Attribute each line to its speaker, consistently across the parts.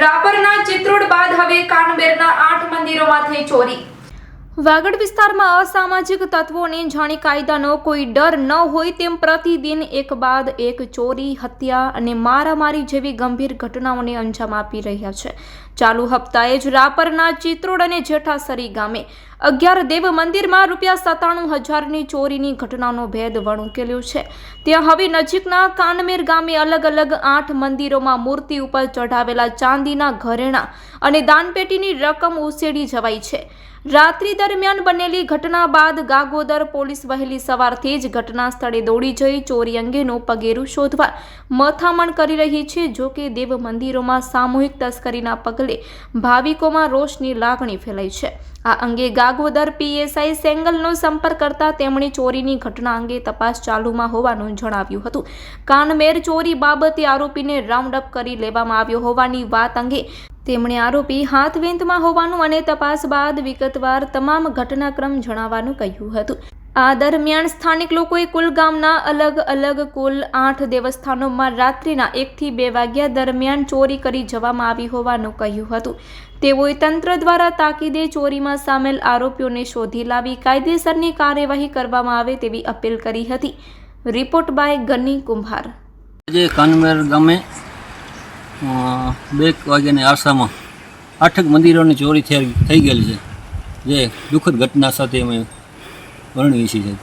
Speaker 1: રાપરના ચિત્રોડ બાદ હવે કાનબેરના આઠ મંદિરોમાં થઈ ચોરી. વાગડ વિસ્તારમાં અસામાજિક તત્વોને જાણે કાયદાનો કોઈ ડર ન હોય તેમ પ્રતિદિન એક બાદ એક ચોરી, હત્યા અને મારામારી જેવી ગંભીર ઘટનાઓને અંજામ આપી રહ્યા છે. ચાલુ હપ્તાએ જ રાપરના ચિત્રોડ અને જેઠાસરી ગામે અગિયાર દેવ મંદિરમાં રૂપિયા સત્તાણું હજારની ચોરીની ઘટનાનો ભેદ વણ છે. ત્યાં હવે નજીકના કાનમેર ગામે અલગ અલગ આઠ મંદિરોમાં મૂર્તિ ઉપર ચઢાવેલા ચાંદીના ઘરેણાં અને દાનપેટીની રકમ ઉછેડી જવાઈ છે. રાત્રિ દરમિયાન બનેલી ઘટના બાદ ગાગોદર પોલીસ વહેલી સવારથી જ ઘટના સ્થળે દોડી જઈ ચોરી અંગેનું પગેરું શોધવા મથામણ કરી રહી છે, જો કે દેવ મંદિરોમાં સામૂહિક તસ્કરીના પગલે ભાવિકોમાં રોષની લાગણી ફેલાઈ છે. આ અંગે ગાગોદર પીએસઆઈ સેંગલનો સંપર્ક કરતા તેમણે ચોરીની ઘટના અંગે તપાસ ચાલુમાં હોવાનું જણાવ્યું હતું. કાનમેર ચોરી બાબતે આરોપીને રાઉન્ડ અપ કરી લેવામાં આવ્યો હોવાની વાત અંગે તેમણે આરોપી હાથવેંતમાં હોવાનું અને તપાસ બાદ વિગતવાર તમામ ઘટનાક્રમ જણાવવાનું કહ્યું હતું. આ દરમિયાન સ્થાનિક લોકોએ કુલ ગામના અલગ અલગ કુલ આઠ દેવસ્થાનોમાં રાત્રિના એકથી બે વાગ્યા દરમિયાન ચોરી કરી જવામાં આવી હોવાનું કહ્યું હતું. તેઓએ તંત્ર દ્વારા તાકીદે ચોરીમાં સામેલ આરોપીઓને શોધી લાવી કાયદેસરની કાર્યવાહી કરવામાં આવે તેવી અપીલ કરી હતી. રિપોર્ટ બાય ગની કુંભાર.
Speaker 2: આજે કાનમેર ગામે બે વાગ્યાની આરસામાં આઠક મંદિરોની ચોરી થઈ ગયેલી છે. જે દુઃખદ ઘટના સાથે અમે વર્ણવી છીએ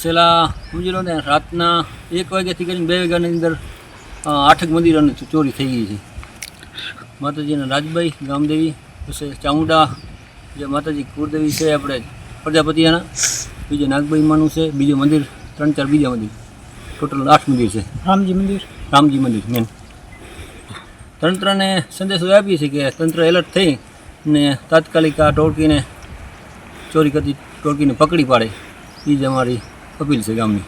Speaker 2: છેલ્લા સમજી રાતના એક વાગ્યાથી કરીને બે વાગ્યાની અંદર આઠક મંદિરોની ચોરી થઈ ગઈ છે. માતાજીના રાજભાઈ, ગામદેવી, પછી ચામુંડા જે માતાજી કુળદેવી છે, આપણે પ્રજાપતિના બીજું નાગબાઈમાનું છે, બીજું મંદિર, ત્રણ ચાર બીજા મંદિર. ટોટલ આઠ મંદિર છે.
Speaker 3: રામજી મંદિર.
Speaker 2: રામજી મંદિર મેન તંત્રને સંદેશો આપીએ છીએ કે તંત્ર એલર્ટ થઈ ને તાત્કાલિક આ ટોળકીને ચોરી કરતી ટોળકીને પકડી પાડે. એ જ અમારી અપીલ છે ગામની.